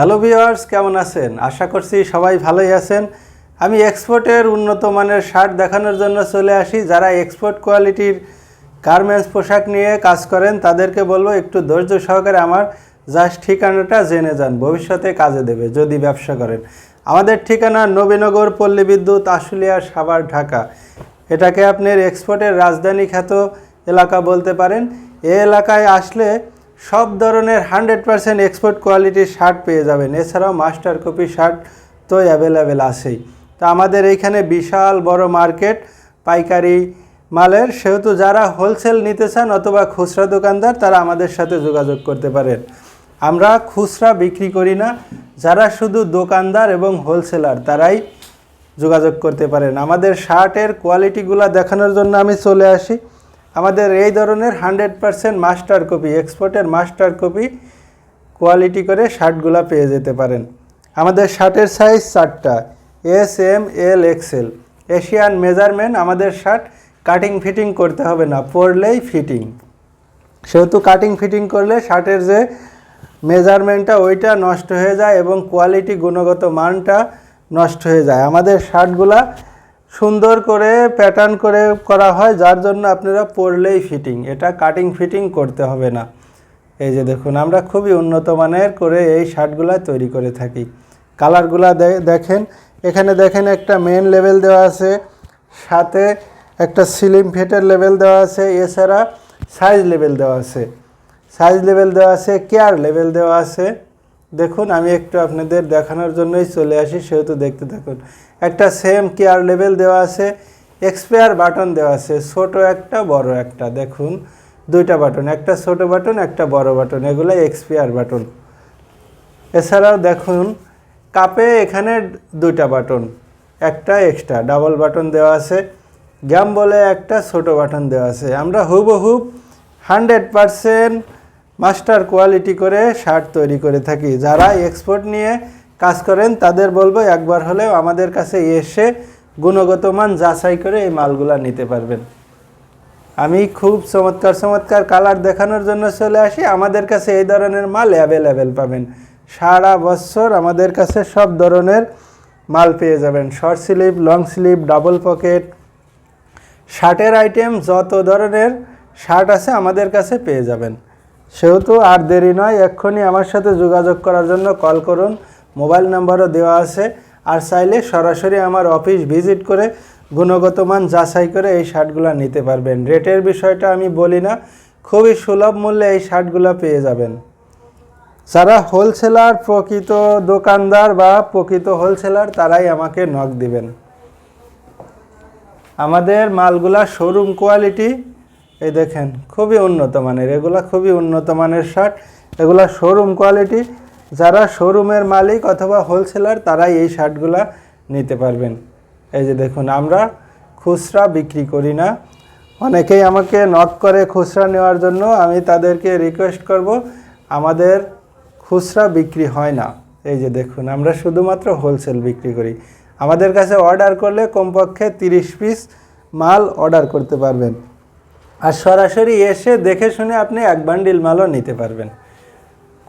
Hello viewers কেমন আছেন? আশা করছি সবাই ভালোই আছেন। আমি এক্সপোর্টের উন্নত মানের শার্ট দেখানোর জন্য চলে আসি। যারা এক্সপোর্ট কোয়ালিটির গার্মেন্টস পোশাক নিয়ে কাজ করেন, তাদেরকে বলব, একটু ধৈর্য সহকারে আমার জাস্ট ঠিকানাটা জেনে যান। ভবিষ্যতে কাজে দেবে, যদি ব্যবসা করেন। আমাদের ঠিকানা নবীনগর পল্লী বিদ্যুৎ, আশুলিয়া, সাভার, ঢাকা। এটাকে আপনার এক্সপোর্টের রাজধানী খ্যাত এলাকা বলতে পারেন। এ এলাকায় আসলে সব ধরনের হান্ড্রেড পারসেন্ট এক্সপোর্ট কোয়ালিটির শার্ট পেয়ে যাবেন। এছাড়াও মাস্টার কপি শার্ট তো অ্যাভেলেবেল আছেই। তো আমাদের এইখানে বিশাল বড় মার্কেট পাইকারি মালের। সেহেতু যারা হোলসেল নিতে চান অথবা খুচরা দোকানদার, তারা আমাদের সাথে যোগাযোগ করতে পারেন। আমরা খুচরা বিক্রি করি না, যারা শুধু দোকানদার এবং হোলসেলার, তারাই যোগাযোগ করতে পারেন। আমাদের শার্টের কোয়ালিটিগুলো দেখানোর জন্য আমি চলে আসি। আমাদের এই ধরনের হান্ড্রেড পারসেন্ট মাস্টার কপি, এক্সপোর্টের মাস্টার কপি কোয়ালিটি করে শার্টগুলো পেয়ে যেতে পারেন। আমাদের শার্টের সাইজ চারটা, S, M, L XL Asian measurement, আমাদের শার্ট কাটিং ফিটিং করতে হবে না, পরলেই ফিটিং। সেহেতু কাটিং ফিটিং করলে শার্টের যে মেজারমেন্টটা, ওইটা নষ্ট হয়ে যায় এবং কোয়ালিটি, গুণগত মানটা নষ্ট হয়ে যায়। আমাদের শার্টগুলা সুন্দর করে প্যাটার্ন করে করা হয়, যার জন্য আপনারা পরলেই ফিটিং এটা কাটিং ফিটিং করতে হবে না। এই যে দেখুন, আমরা খুবই উন্নত মানের করে এই শার্টগুলা তৈরি করে থাকি। কালারগুলা দেখেন, এখানে দেখেন একটা মেন লেভেল দেওয়া আছে, সাথে একটা সিলিম ফেটের লেভেল দেওয়া আছে, এছাড়া সাইজ লেভেল দেওয়া আছে। সাইজ লেভেল দেওয়া আছে কেয়ার লেভেল দেওয়া আছে। দেখুন, আমি একটু আপনাদের দেখানোর জন্যই চলে আসি, সেহেতু দেখতে থাকুন। একটা সেম কেয়ার লেভেল দেওয়া আছে এক্সপায়ার বাটন দেওয়া আছে, ছোট একটা, বড় একটা, দেখুন। দুইটা বাটন একটা ছোট বাটন একটা বড় বাটন এগুলো এক্সপায়ার বাটন এছাড়াও দেখুন কাপে এখানে দুইটা বাটন একটা এক্সট্রা ডাবল বাটন দেওয়া আছে গ্যাম বলে একটা ছোট বাটন দেওয়া আছে। আমরা হুবহুব হান্ড্রেড পারসেন্ট মাস্টার কোয়ালিটি করে শার্ট তৈরি করে থাকি। যারা এক্সপোর্ট নিয়ে কাজ করেন, তাদের বলব একবার হলেও আমাদের কাছে এসে গুণগত মান যাচাই করে এই মালগুলা নিতে পারবেন। আমি খুব চমৎকার চমৎকার কালার দেখানোর জন্য চলে আসি। আমাদের কাছে এই ধরনের মাল অ্যাভেলেবেল পাবেন। সারা বছর আমাদের কাছে সব ধরনের মাল পেয়ে যাবেন। Short sleeve long sleeve double pocket শার্টের আইটেম যত ধরনের শার্ট আছে আমাদের কাছে পেয়ে যাবেন। সেহেতু আর দেরি নয়, এক্ষুনি আমার সাথে যোগাযোগ করার জন্য কল করুন। মোবাইল নাম্বারও দেওয়া আছে। আর চাইলে সরাসরি আমার অফিস ভিজিট করে গুণগত মান যাচাই করে এই শার্টগুলো নিতে পারবেন। রেটের বিষয়টা আমি বলি না, খুবই সুলভ মূল্যে এই শার্টগুলো পেয়ে যাবেন। যারা হোলসেলার প্রকৃত দোকানদার বা প্রকৃত হোলসেলার, তারাই আমাকে নক দিবেন। আমাদের মালগুলা শোরুম কোয়ালিটি এই দেখেন, খুবই উন্নত মানের। এগুলা খুবই উন্নত মানের শার্ট। এগুলা শোরুম কোয়ালিটি যারা শোরুমের মালিক অথবা হোলসেলার তারাই এই শার্টগুলা নিতে পারবেন। এই যে দেখুন, আমরা খুচরা বিক্রি করি না। অনেকেই আমাকে নক করে খুচরা নেওয়ার জন্য আমি তাদেরকে রিকোয়েস্ট করব, আমাদের খুচরা বিক্রি হয় না। এই যে দেখুন, আমরা শুধুমাত্র হোলসেল বিক্রি করি। আমাদের কাছে অর্ডার করলে কমপক্ষে তিরিশ পিস মাল অর্ডার করতে পারবেন। আর সরাসরি এসে দেখে শুনে আপনি এক বান্ডিল মালও নিতে পারবেন।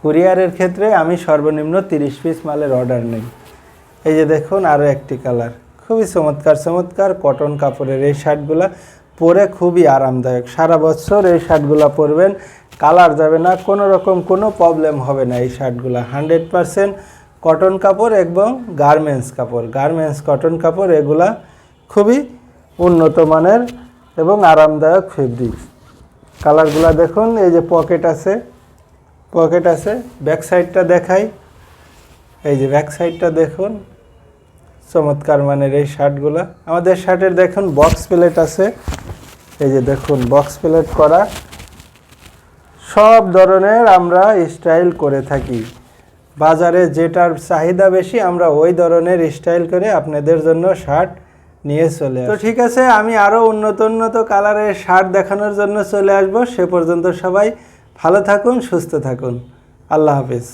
কুরিয়ারের ক্ষেত্রে আমি সর্বনিম্ন তিরিশ পিস মালের অর্ডার নেই। এই যে দেখুন আরও একটি কালার খুবই চমৎকার চমৎকার কটন কাপড়ের এই শার্টগুলো পরে খুবই আরামদায়ক। সারা বছর এই শার্টগুলো পরবেন। কালার যাবে না, কোনো রকম কোনো প্রবলেম হবে না এই শার্টগুলো হান্ড্রেড পারসেন্ট কটন কাপড় এবং গার্মেন্টস কাপড়। গার্মেন্টস কটন কাপড় এগুলা খুবই উন্নত মানের এবং আরামদায়ক ফেব্রিক্স কালারগুলো দেখুন, এই যে পকেট আছে পকেট আছে ব্যাক সাইডটা দেখাই। এই যে ব্যাক সাইডটা দেখুন, চমৎকার মানের এই শার্টগুলো আমাদের শার্টের দেখুন বক্স প্লেট আছে। এই যে দেখুন বক্স প্লেট করা। সব ধরনের আমরা স্টাইল করে থাকি। বাজারে যেটার চাহিদা বেশি, আমরা ওই ধরনের স্টাইল করে আপনাদের জন্য শার্ট নিয়ে চলে তো ঠিক আছে আমি আরও উন্নত উন্নত কালারের শার্ট দেখানোর জন্য চলে আসব। সে পর্যন্ত সবাই ভালো থাকুন সুস্থ থাকুন। আল্লাহ হাফিজ।